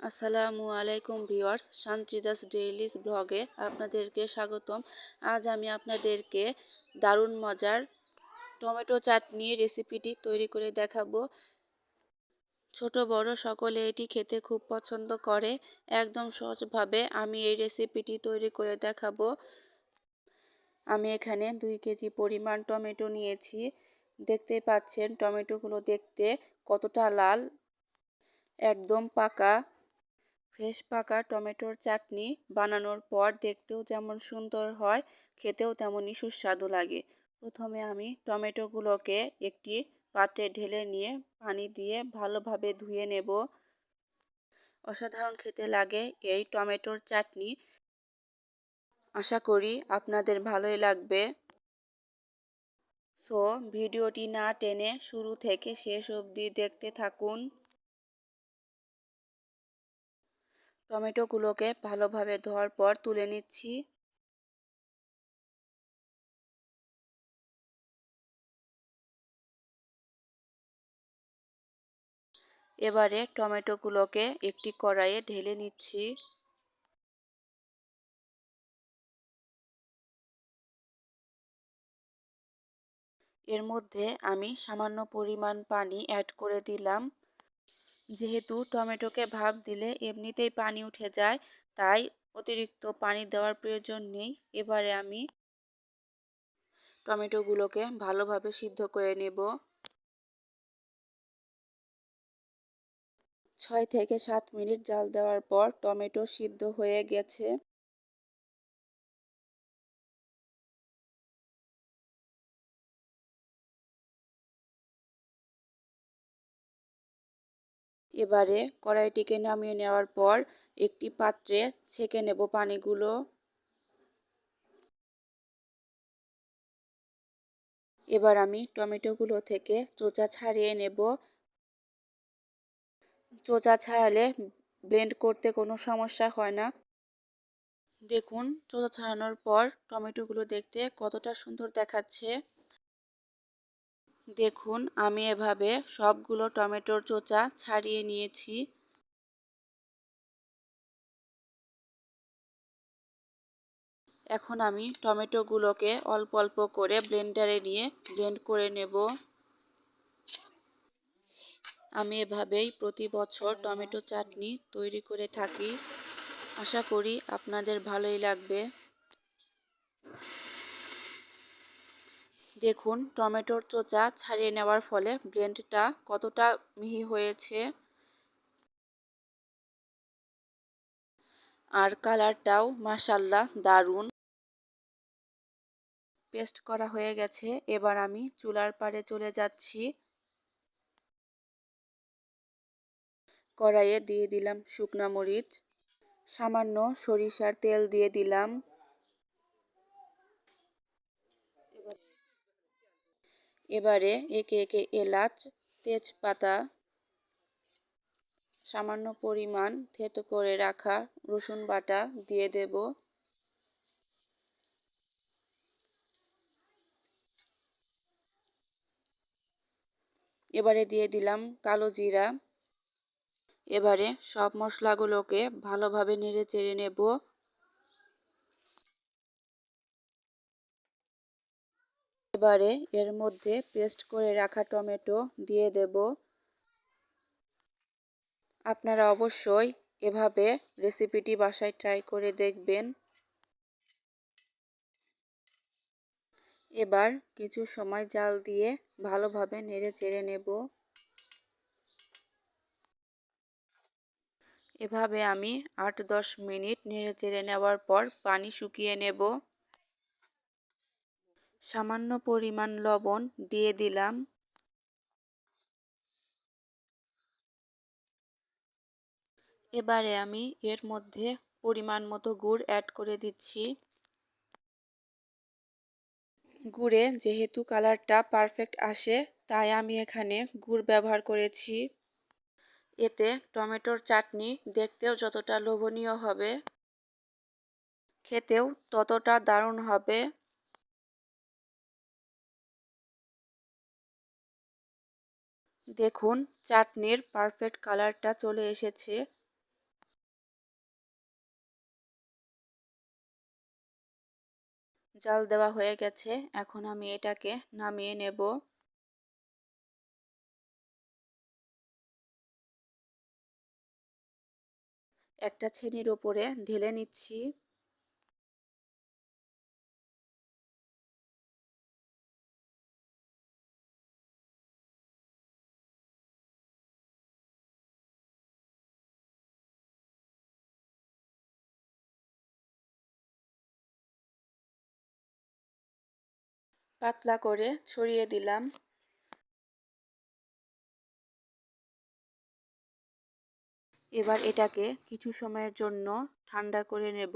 আসসালামু আলাইকুম ভিউয়ার্স, শান্তিদাস ডেইলিস ব্লগে আপনাদেরকে স্বাগতম। আজ আমি আপনাদেরকে দারুণ মজার টমেটো চাটনি রেসিপিটি তৈরি করে দেখাবো। ছোট, বড় সকলে এটি খেতে খুব পছন্দ করে। একদম সহজভাবে আমি এই রেসিপিটি তৈরি করে দেখাবো। আমি এখানে দুই কেজি পরিমাণ টমেটো নিয়েছি। দেখতে পাচ্ছেন টমেটোগুলো দেখতে কতটা লাল, একদম পাকা। ফ্রেশ পাকা টমেটোর চাটনি বানানোর পর দেখতেও যেমন সুন্দর হয়, খেতেও তেমনই সুস্বাদু লাগে। প্রথমে আমি টমেটোগুলোকে একটি পাত্রে ঢেলে নিয়ে পানি দিয়ে ভালোভাবে ধুয়ে নেব। অসাধারণ খেতে লাগে এই টমেটোর চাটনি। আশা করি আপনাদের ভালোই লাগবে। সো, ভিডিওটি না টেনে শুরু থেকে শেষ অবধি দেখতে থাকুন। টমেটোগুলোকে ভালোভাবে ধোয়ার পর তুলে নিচ্ছি। এবারে টমেটোগুলোকে একটি কড়াইয়ে ঢেলে নিচ্ছি। এর মধ্যে আমি সামান্য পরিমাণ পানি অ্যাড করে দিলাম। যেহেতু টমেটোকে ভাপ দিলে এমনিতেই পানি উঠে যায়, তাই অতিরিক্ত পানি দেওয়ার প্রয়োজন নেই। এবারে আমি টমেটোগুলোকে ভালোভাবে সিদ্ধ করে নেব। ছয় থেকে সাত মিনিট জাল দেওয়ার পর টমেটো সিদ্ধ হয়ে গেছে। এবারে কড়াইটিকে নামিয়ে নেওয়ার পর একটি পাত্রে ছেঁকে নেব পানিগুলো। এবার আমি টমেটোগুলো থেকে চোচা ছাড়িয়ে নেব। চোচা ছাড়ালে ব্লেন্ড করতে কোনো সমস্যা হয় না। দেখুন, চোচা ছাড়ানোর পর টমেটোগুলো দেখতে কতটা সুন্দর দেখাচ্ছে। দেখুন, আমি এভাবে সবগুলো টমেটোর চোচা ছাড়িয়ে নিয়েছি। এখন আমি টমেটোগুলোকে অল্প অল্প করে ব্লেন্ডারে নিয়ে ব্লেন্ড করে নেব। আমি এভাবেই প্রতি বছর টমেটো চাটনি তৈরি করে থাকি। আশা করি আপনাদের ভালোই লাগবে। দেখুন, টমেটোর চোচা ছাড়িয়ে নেওয়ার ফলে ব্লেন্ডটা কতটা মিহি হয়েছে। আর কালারটাও মাসাল্লাহ দারুণ। পেস্ট করা হয়ে গেছে, এবার আমি চুলার পাড়ে চলে যাচ্ছি। কড়াইয়ে দিয়ে দিলাম শুকনা মরিচ, সামান্য সরিষার তেল দিয়ে দিলাম। এবারে একে একে এলাচ, তেজপাতা, সামান্য পরিমাণ থেতো করে রাখা রসুন বাটা দিয়ে দেব। এবারে দিয়ে দিলাম কালো জিরা। এবারে সব মশলাগুলোকে ভালোভাবে নেড়ে চেড়ে নেব। এবারে এর মধ্যে পেস্ট করে রাখা টমেটো দিয়ে দেব। আপনারা অবশ্যই এভাবে রেসিপিটি বাসায় ট্রাই করে দেখবেন। এবার কিছু সময় জাল দিয়ে ভালোভাবে নেড়ে চেড়ে নেব। এভাবে আমি আট দশ মিনিট নেড়ে চেড়ে নেওয়ার পর পানি শুকিয়ে নেব। সামান্য পরিমাণ লবণ দিয়ে দিলাম। এবারে আমি এর মধ্যে পরিমাণ মতো গুড় অ্যাড করে দিচ্ছি। গুড়ে যেহেতু কালারটা পারফেক্ট আসে, তাই আমি এখানে গুড় ব্যবহার করেছি। এতে টমেটোর চাটনি দেখতেও যতটা লোভনীয় হবে, খেতেও ততটা দারুণ হবে। দেখুন, চাটনির পারফেক্ট কালারটা চলে এসেছে। জাল দেওয়া হয়ে গেছে, এখন আমি এটাকে নামিয়ে নেব। একটা ছেনির ওপরে ঢেলে নিচ্ছি। পাতলা করে ছড়িয়ে দিলাম। এবার এটাকে কিছু সময়ের জন্য ঠান্ডা করে নেব।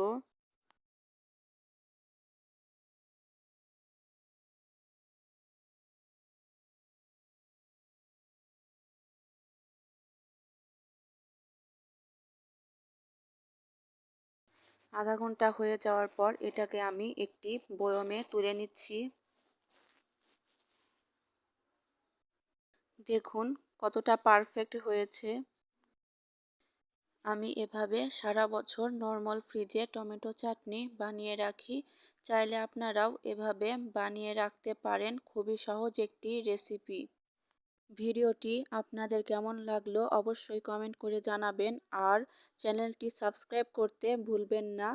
আধা ঘণ্টা হয়ে যাওয়ার পর এটাকে আমি একটি বয়মে তুলে নিচ্ছি। দেখুন, কতটা পারফেক্ট হয়েছে। আমি এভাবে সারা বছর নর্মাল ফ্রিজে টমেটো চাটনি বানিয়ে রাখি। চাইলে আপনারাও এভাবে বানিয়ে রাখতে পারেন। খুবই সহজ একটি রেসিপি ভিডিওটি আপনাদের কেমন লাগল অবশ্যই কমেন্ট করে জানাবেন। আর চ্যানেলটি সাবস্ক্রাইব করতে ভুলবেন না।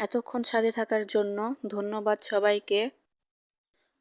এতক্ষণ সাথে থাকার জন্য ধন্যবাদ সবাইকে।